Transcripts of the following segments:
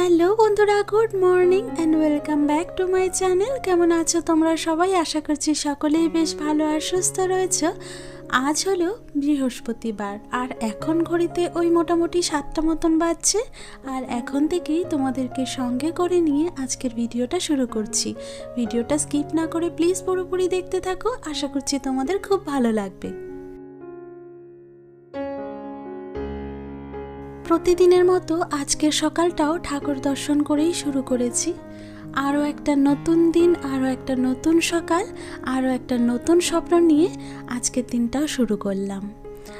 Hello বন্ধুরা, good morning and welcome back to my channel কেমন আছো তোমরা সবাই? আশা করছি সকলেই বেশ ভালো আর সুস্থ রয়েছে। আজ হলো বৃহস্পতিবার, আর এখন ঘড়িতে ওই মোটামুটি সাতটা মতন বাজছে। আর এখন থেকেই তোমাদেরকে সঙ্গে করে নিয়ে আজকের ভিডিওটা শুরু করছি। ভিডিওটা স্কিপ না করে প্লিজ পুরোপুরি দেখতে থাকো। আশা করছি তোমাদের খুব ভালো লাগবে। প্রতিদিনের মতো আজকের সকালটাও ঠাকুর দর্শন করেই শুরু করেছি। আরও একটা নতুন দিন, আরও একটা নতুন সকাল, আরও একটা নতুন স্বপ্ন নিয়ে আজকের দিনটাও শুরু করলাম।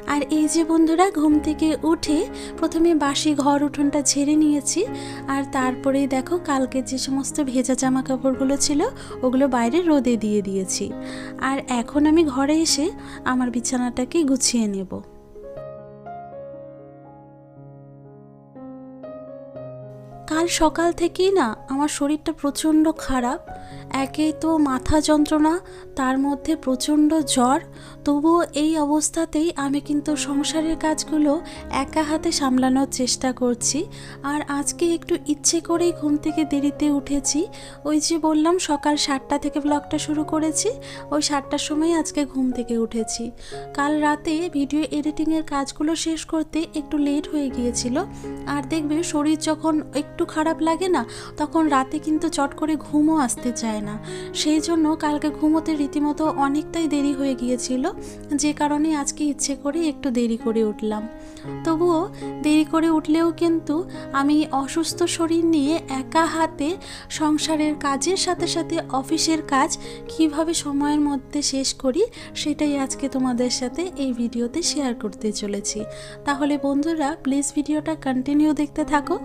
আর এই যে বন্ধুরা, ঘুম থেকে উঠে প্রথমে বাসি ঘর উঠোনটা ঝেড়ে নিয়েছি, আর তারপরেই দেখো কালকে যে সমস্ত ভেজা জামা কাপড়গুলো ছিল, ওগুলো বাইরে রোদে দিয়ে দিয়েছি। আর এখন আমি ঘরে এসে আমার বিছানাটাকে গুছিয়ে নেব। কাল সকাল থেকেই না আমার শরীরটা প্রচণ্ড খারাপ। একেই তো মাথা যন্ত্রণা, তার মধ্যে প্রচণ্ড জ্বর। তবুও এই অবস্থাতেই আমি কিন্তু সংসারের কাজগুলো একা হাতে সামলানোর চেষ্টা করছি। আর আজকে একটু ইচ্ছে করেই ঘুম থেকে দেরিতে উঠেছি। ওই যে বললাম, সকাল সাতটা থেকে ব্লগটা শুরু করেছি। ওই সাতটার সময় আজকে ঘুম থেকে উঠেছি। কাল রাতে ভিডিও এডিটিংয়ের কাজগুলো শেষ করতে একটু লেট হয়ে গিয়েছিল। আর দেখবে শরীর যখন একটু খারাপ লাগে না, তখন রাতে কিন্তু চট করে ঘুমও আসতে চায় না। সেই জন্য কালকে ঘুমোতে রীতিমতো অনেকটাই দেরি হয়ে গিয়েছিল, যে কারণে আজকে ইচ্ছে করে একটু দেরি করে উঠলাম। তবুও দেরি করে উঠলেও কিন্তু আমি অসুস্থ শরীর নিয়ে একা হাতে সংসারের কাজের সাথে সাথে অফিসের কাজ কীভাবে সময়ের মধ্যে শেষ করি, সেটাই আজকে তোমাদের সাথে এই ভিডিওতে শেয়ার করতে চলেছি। তাহলে বন্ধুরা প্লিজ ভিডিওটা কন্টিনিউ দেখতে থাকো।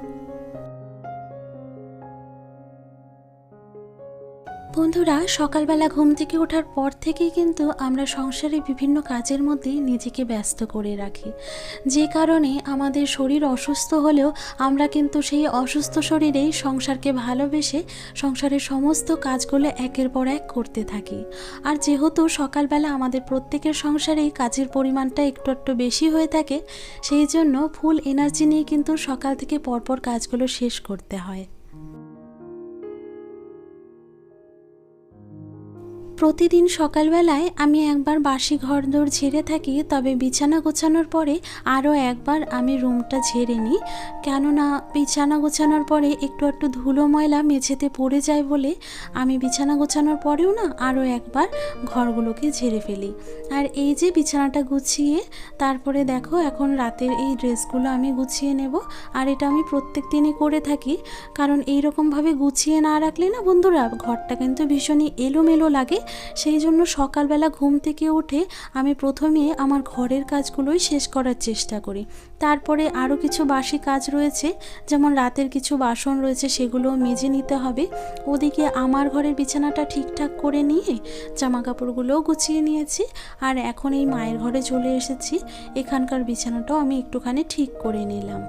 বন্ধুরা, সকালবেলা ঘুম থেকে ওঠার পর থেকেই কিন্তু আমরা সংসারে বিভিন্ন কাজের মধ্যে নিজেকে ব্যস্ত করে রাখি। যে কারণে আমাদের শরীর অসুস্থ হলেও আমরা কিন্তু সেই অসুস্থ শরীরেই সংসারকে ভালোবেসে সংসারের সমস্ত কাজগুলো একের পর এক করতে থাকি। আর যেহেতু সকালবেলা আমাদের প্রত্যেকের সংসারেই কাজের পরিমাণটা একটু একটু বেশি হয়ে থাকে, সেই জন্য ফুল এনার্জি নিয়ে কিন্তু সকাল থেকে পরপর কাজগুলো শেষ করতে হয়। প্রতিদিন সকালবেলায় আমি একবার বাসি ঘর দৌড় ঝেড়ে থাকি, তবে বিছানা গোছানোর পরে আরও একবার আমি রুমটা ঝেড়ে নিই। কেননা বিছানা গোছানোর পরে একটু একটু ধুলো ময়লা মেঝেতে পড়ে যায় বলে আমি বিছানা গোছানোর পরেও না আরও একবার ঘরগুলোকে ঝেড়ে ফেলি। আর এই যে বিছানাটা গুছিয়ে, তারপরে দেখো এখন রাতের এই ড্রেসগুলো আমি গুছিয়ে নেব। আর এটা আমি প্রত্যেক দিনই করে থাকি, কারণ এই রকমভাবে গুছিয়ে না রাখলে না বন্ধুরা, ঘরটা কিন্তু ভীষণই এলোমেলো লাগে। সেই জন্য সকালবেলা ঘুম থেকে উঠে আমি প্রথমে আমার ঘরের কাজগুলোই শেষ করার চেষ্টা করি। তারপরে আরও কিছু বাসি কাজ রয়েছে, যেমন রাতের কিছু বাসন রয়েছে সেগুলো মেজে নিতে হবে। ওদিকে আমার ঘরের বিছানাটা ঠিকঠাক করে নিয়ে জামা কাপড়গুলোও গুছিয়ে নিয়েছি। আর এখন এই মায়ের ঘরে চলে এসেছি, এখানকার বিছানাটাও আমি একটুখানি ঠিক করে নিলাম।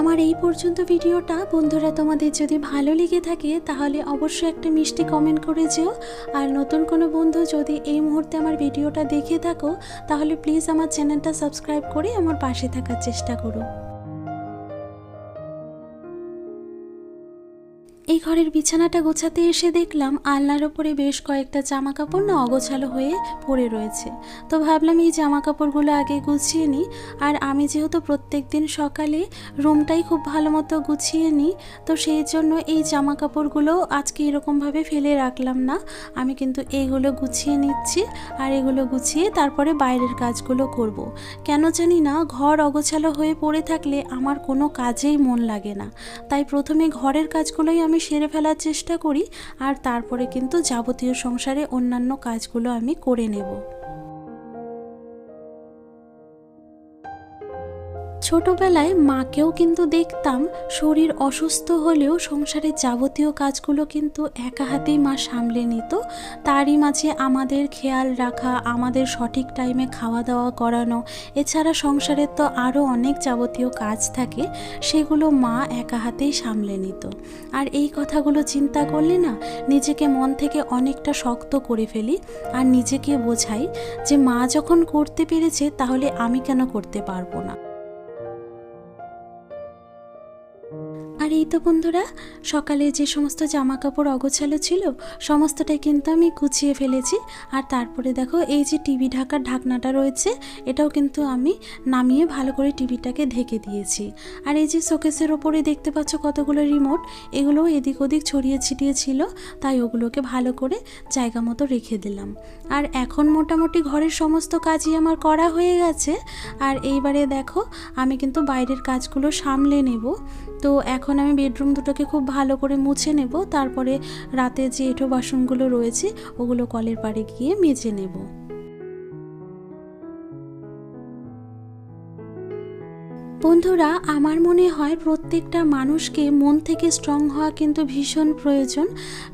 আমার এই পর্যন্ত ভিডিওটা। বন্ধুরা, তোমাদের যদি ভালো লেগে থাকে, তাহলে অবশ্যই একটা মিষ্টি কমেন্ট করে যেও। আর নতুন কোনো বন্ধু যদি এই মুহূর্তে আমার ভিডিওটা দেখে থাকো, তাহলে প্লিজ আমার চ্যানেলটা সাবস্ক্রাইব করে আমার পাশে থাকার চেষ্টা করো। এই ঘরের বিছানাটা গোছাতে এসে দেখলাম আলনার ওপরে বেশ কয়েকটা জামা কাপড় না অগোছালো হয়ে পড়ে রয়েছে। তো ভাবলাম এই জামা কাপড়গুলো আগে গুছিয়ে নিই। আর আমি যেহেতু প্রত্যেক দিন সকালে রুমটাই খুব ভালো মতো গুছিয়ে নিই, তো সেই জন্য এই জামা কাপড়গুলো আজকে এরকমভাবে ফেলে রাখলাম না। আমি কিন্তু এইগুলো গুছিয়ে নিচ্ছি আর এগুলো গুছিয়ে তারপরে বাইরের কাজগুলো করব। কেন জানি না ঘর অগোছালো হয়ে পড়ে থাকলে আমার কোনো কাজেই মন লাগে না। তাই প্রথমে ঘরের কাজগুলোই আমি সেরে ফেলার চেষ্টা করি আর তারপরে কিন্তু যাবতীয় সংসারে অন্যান্য কাজগুলো আমি করে নেব। ছোটবেলায় মাকেও কিন্তু দেখতাম শরীর অসুস্থ হলেও সংসারের যাবতীয় কাজগুলো কিন্তু একা হাতেই মা সামলে নিত। তারই মাঝে আমাদের খেয়াল রাখা, আমাদের সঠিক টাইমে খাওয়া দাওয়া করানো, এছাড়া সংসারের তো আরও অনেক যাবতীয় কাজ থাকে, সেগুলো মা একা হাতেই সামলে নিত। আর এই কথাগুলো চিন্তা করলে না, নিজেকে মন থেকে অনেকটা শক্ত করে ফেলি আর নিজেকে বোঝাই যে মা যখন করতে পেরেছে তাহলে আমি কেন করতে পারব না। আর এই তো বন্ধুরা, সকালে যে সমস্ত জামা কাপড় অগোছালো ছিল সমস্তটাই কিন্তু আমি গুছিয়ে ফেলেছি। আর তারপরে দেখো, এই যে টিভি ঢাকার ঢাকনাটা রয়েছে, এটাও কিন্তু আমি নামিয়ে ভালো করে টিভিটাকে ঢেকে দিয়েছি। আর এই যে শোকেসের ওপরে দেখতে পাচ্ছ কতগুলো রিমোট এগুলো এদিক ওদিক ছড়িয়ে ছিটিয়ে ছিল, তাই ওগুলোকে ভালো করে জায়গা মতো রেখে দিলাম। আর এখন মোটামুটি ঘরের সমস্ত কাজই আমার করা হয়ে গেছে। আর এইবারে দেখো, আমি কিন্তু বাইরের কাজগুলো সামলে নেব। তো এখন আমি বেডরুম দুটোকে খুব ভালো করে মুছে নেব। তারপরে রাতে যে এঁঠো বাসনগুলো রয়েছে, ওগুলো কলের পাড়ে গিয়ে মেজে নেব। বন্ধুরা, আমার মনে হয় প্রত্যেকটা মানুষকে মন থেকে স্ট্রং হওয়া কিন্তু ভীষণ প্রয়োজন।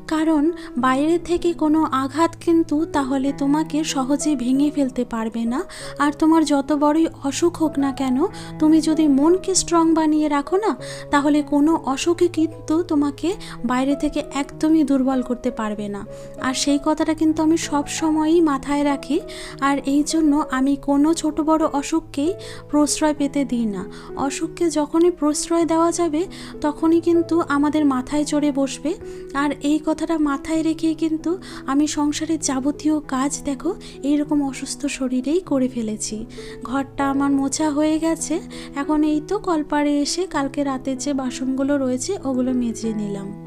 কারণ, বাইরে থেকে কোনো আঘাত কিন্তু তাহলে তোমাকে সহজে ভেঙে ফেলতে পারবে না। আর তোমার যত বড়ই অসুখ হোক না কেন, তুমি যদি মনকে স্ট্রং বানিয়ে রাখো না, তাহলে কোনো অসুখই কিন্তু তোমাকে বাইরে থেকে একদমই দুর্বল করতে পারবে না। আর সেই কথাটা কিন্তু আমি সব সময়ই মাথায় রাখি। আর এই জন্য আমি কোনো ছোট বড় অসুখকেই প্রশ্রয় পেতে দিই না। অসুখকে যখনই প্রশ্রয় দেওয়া যাবে, তখনই কিন্তু আমাদের মাথায় চড়ে বসবে। আর এই কথাটা মাথায় রেখে কিন্তু আমি সংসারের যাবতীয় কাজ দেখো, এইরকম অসুস্থ শরীরেই করে ফেলেছি। ঘরটা আমার মোছা হয়ে গেছে, এখন এই তো কলপাড়ে এসে কালকে রাতের যে বাসনগুলো রয়েছে, ওগুলো মেজে নিলাম।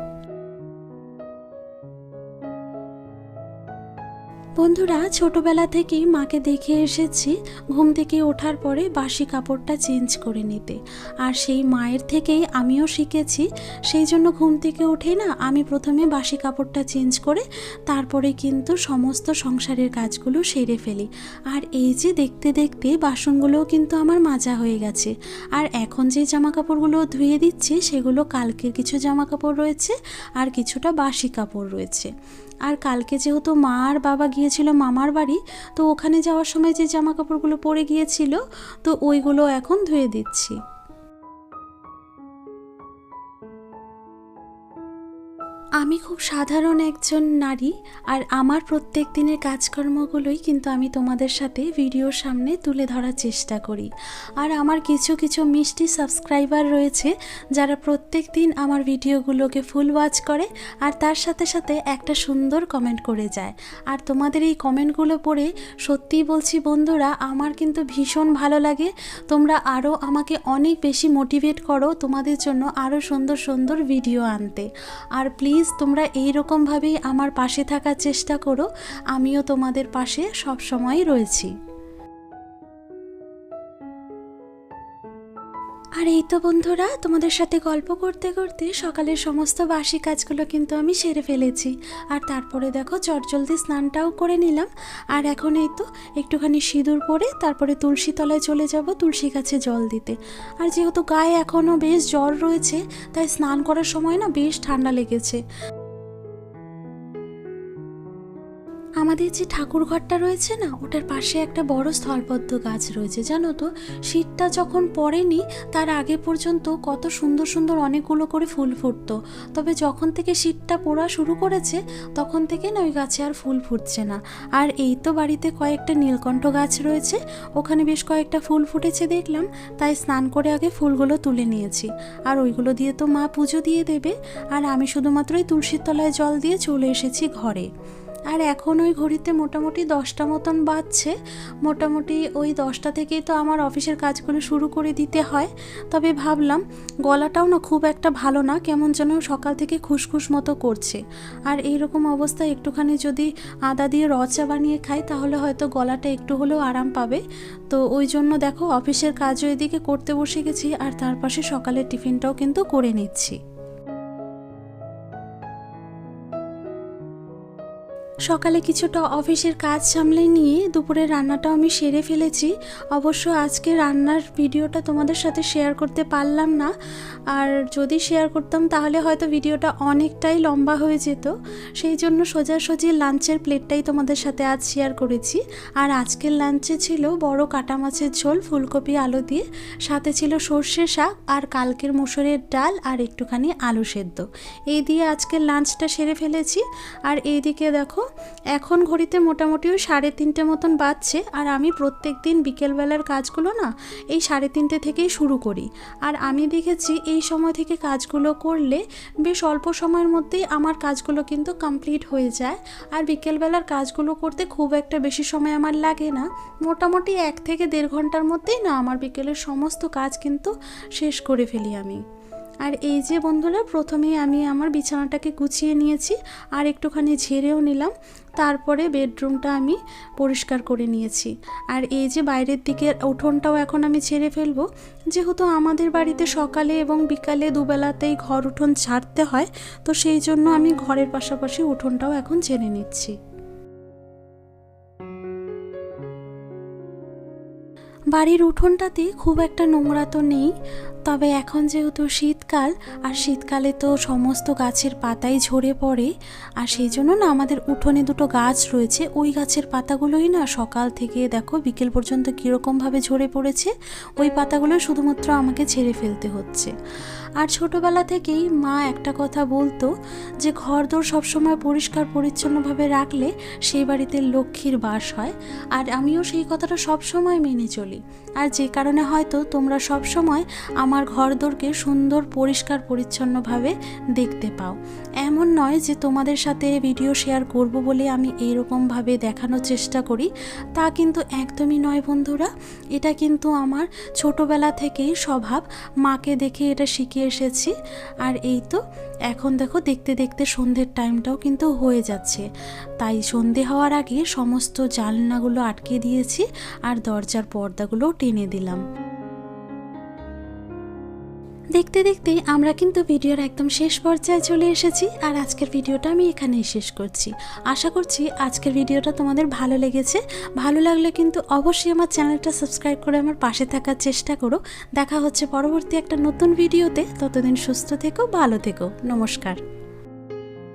বন্ধুরা, ছোটবেলা থেকেই মাকে দেখে এসেছি ঘুম থেকে ওঠার পরে বাসি কাপড়টা চেঞ্জ করে নিতে। আর সেই মায়ের থেকেই আমিও শিখেছি, সেই জন্য ঘুম থেকে উঠে না আমি প্রথমে বাসি কাপড়টা চেঞ্জ করে তারপরে কিন্তু সমস্ত সংসারের কাজগুলো সেরে ফেলি। আর এই যে দেখতে দেখতে বাসনগুলোও কিন্তু আমার মাজা হয়ে গেছে। আর এখন যে জামা কাপড়গুলো ধুয়ে দিচ্ছি, সেগুলো কালকের কিছু জামা কাপড় রয়েছে আর কিছুটা বাসি কাপড় রয়েছে। আর কালকে যেহেতু মা আর বাবা গিয়েছিল মামার বাড়ি, তো ওখানে যাওয়ার সময় যে জামা কাপড়গুলো পরে গিয়েছিল, তো ওইগুলো এখন ধুয়ে দিচ্ছি। আমি খুব সাধারণ একজন নারী আর আমার প্রত্যেক দিনের কাজকর্মগুলোই কিন্তু আমি তোমাদের সাথে ভিডিওর সামনে তুলে ধরার চেষ্টা করি। আর আমার কিছু কিছু মিষ্টি সাবস্ক্রাইবার রয়েছে যারা প্রত্যেক দিন আমার ভিডিওগুলোকে ফুল ওয়াচ করে আর তার সাথে সাথে একটা সুন্দর কমেন্ট করে যায়। আর তোমাদের এই কমেন্টগুলো পড়ে সত্যিই বলছি বন্ধুরা, আমার কিন্তু ভীষণ ভালো লাগে। তোমরা আরও আমাকে অনেক বেশি মোটিভেট করো তোমাদের জন্য আরও সুন্দর সুন্দর ভিডিও আনতে। আর প্লিজ তোমরা এই রকমভাবেই আমার পাশে থাকার চেষ্টা করো। আমিও তোমাদের পাশে সব সময় রয়েছি। আর এই তো বন্ধুরা, তোমাদের সাথে গল্প করতে করতে সকালের সমস্ত বাসি কাজগুলো কিন্তু আমি সেরে ফেলেছি। আর তারপরে দেখো চটজলদি স্নানটাও করে নিলাম। আর এখন এই তো একটুখানি সিঁদুর পরে তারপরে তুলসী তলায় চলে যাব তুলসী গাছে জল দিতে। আর যেহেতু গায়ে এখনও বেশ জ্বর রয়েছে, তাই স্নান করার সময় না বেশ ঠান্ডা লেগেছে। আমাদের যে ঠাকুর ঘরটা রয়েছে না, ওটার পাশে একটা বড় স্থলবদ্ধ গাছ রয়েছে, জানো তো? শীতটা যখন পড়েনি, তার আগে পর্যন্ত কত সুন্দর সুন্দর অনেকগুলো করে ফুল ফুটতো। তবে যখন থেকে শীতটা পড়া শুরু করেছে, তখন থেকে না ওই গাছে আর ফুল ফুটছে না। আর এই তো বাড়িতে কয়েকটা নীলকণ্ঠ গাছ রয়েছে, ওখানে বেশ কয়েকটা ফুল ফুটেছে দেখলাম, তাই স্নান করে আগে ফুলগুলো তুলে নিয়েছি। আর ওইগুলো দিয়ে তো মা পুজো দিয়ে দেবে, আর আমি শুধুমাত্রই তুলসীর তলায় জল দিয়ে চলে এসেছি ঘরে। আর এখন ওই ঘড়িতে মোটামুটি দশটা মতন বাজছে। মোটামুটি ওই দশটা থেকেই তো আমার অফিসের কাজগুলো শুরু করে দিতে হয়। তবে ভাবলাম, গলাটাও না খুব একটা ভালো না, কেমন যেন সকাল থেকে খুসখুস মতো করছে। আর এইরকম অবস্থায় একটুখানি যদি আদা দিয়ে রচা বানিয়ে খাই, তাহলে হয়তো গলাটা একটু হলেও আরাম পাবে। তো ওই জন্য দেখো, অফিসের কাজও এদিকে করতে বসে গেছি, আর তার পাশে সকালের টিফিনটাও কিন্তু করে নিচ্ছি। সকালে কিছুটা অফিসের কাজ সামলে নিয়ে দুপুরের রান্নাটাও আমি সেরে ফেলেছি। অবশ্য আজকে রান্নার ভিডিওটা তোমাদের সাথে শেয়ার করতে পারলাম না। আর যদি শেয়ার করতাম, তাহলে হয়তো ভিডিওটা অনেকটাই লম্বা হয়ে যেত। সেই জন্য সোজাসুজি লাঞ্চের প্লেটটাই তোমাদের সাথে আজ শেয়ার করেছি। আর আজকের লাঞ্চে ছিল বড় কাটা মাছের ঝোল, ফুলকপি, আলু দিয়ে। সাথে ছিল সর্ষে শাক আর কালকের মুসুরের ডাল আর একটুখানি আলু সেদ্ধ। এই দিয়ে আজকের লাঞ্চটা সেরে ফেলেছি। আর এইদিকে দেখো এখন ঘড়িতে মোটামুটি ওই সাড়ে তিনটে মতন বাজছে আর আমি প্রত্যেক দিন বিকেলবেলার কাজগুলো না এই সাড়ে তিনটে থেকেই শুরু করি। আর আমি দেখেছি এই সময় থেকে কাজগুলো করলে বেশ অল্প সময়ের মধ্যেই আমার কাজগুলো কিন্তু কমপ্লিট হয়ে যায়। আর বিকেলবেলার কাজগুলো করতে খুব একটা বেশি সময় আমার লাগে না। মোটামুটি এক থেকে দেড় ঘণ্টার মধ্যেই না আমার বিকেলের সমস্ত কাজ কিন্তু শেষ করে ফেলি আমি। আর এই যে বন্ধুরা, প্রথমেই আমি আমার বিছানাটাকে গুছিয়ে নিয়েছি আর একটুখানি ঝেড়েও নিলাম। তারপরে বেডরুমটা আমি পরিষ্কার করে নিয়েছি। আর এই যে বাইরের দিকের উঠোনটাও এখন আমি ছেড়ে ফেলব। যেহেতু আমাদের বাড়িতে সকালে এবং বিকালে দুবেলাতেই ঘর উঠোন ছাড়তে হয়, তো সেই জন্য আমি ঘরের পাশাপাশি উঠোনটাও এখন ছেড়ে নিচ্ছি। বাড়ির উঠোনটাতে খুব একটা নোংরা তো নেই। তবে এখন যেহেতু শীতকাল, আর শীতকালে তো সমস্ত গাছের পাতাই ঝরে পড়ে, আর সেই জন্য না আমাদের উঠোনে দুটো গাছ রয়েছে। ওই গাছের পাতাগুলোই না সকাল থেকে দেখো বিকেল পর্যন্ত কীরকমভাবে ঝরে পড়েছে। ওই পাতাগুলো শুধুমাত্র আমাকে ছেড়ে ফেলতে হচ্ছে। আর ছোটোবেলা থেকেই মা একটা কথা বলতো যে, ঘরদোর সবসময় পরিষ্কার পরিচ্ছন্নভাবে রাখলে সেই বাড়িতে লক্ষ্মীর বাস হয়। আর আমিও সেই কথাটা সবসময় মেনে চলি। আর যে কারণে হয়তো তোমরা সবসময় আমার ঘরদোরকে সুন্দর, পরিষ্কার, পরিচ্ছন্নভাবে দেখতে পাও। এমন নয় যে তোমাদের সাথে ভিডিও শেয়ার করব বলে আমি এইরকমভাবে দেখানোর চেষ্টা করি। তা কিন্তু একদমই নয় বন্ধুরা। এটা কিন্তু আমার ছোটবেলা থেকেই স্বভাব। মাকে দেখে এটা শিখে এসেছি। আর এই তো, এখন দেখো দেখতে দেখতে সন্ধ্যের টাইমটাও কিন্তু হয়ে যাচ্ছে। তাই সন্ধে হওয়ার আগে সমস্ত জানলাগুলো আটকে দিয়েছি আর দরজার পর্দাগুলোও টেনে দিলাম। দেখতে দেখতে আমরা কিন্তু ভিডিওর একদম শেষ পর্যায়ে চলে এসেছি আর আজকের ভিডিওটা আমি এখানেই শেষ করছি। আশা করছি আজকের ভিডিওটা তোমাদের ভালো লেগেছে। ভালো লাগলে কিন্তু অবশ্যই আমার চ্যানেলটা সাবস্ক্রাইব করে আমার পাশে থাকার চেষ্টা করো। দেখা হচ্ছে পরবর্তী একটা নতুন ভিডিওতে। ততদিন সুস্থ থেকো, ভালো থেকো। নমস্কার।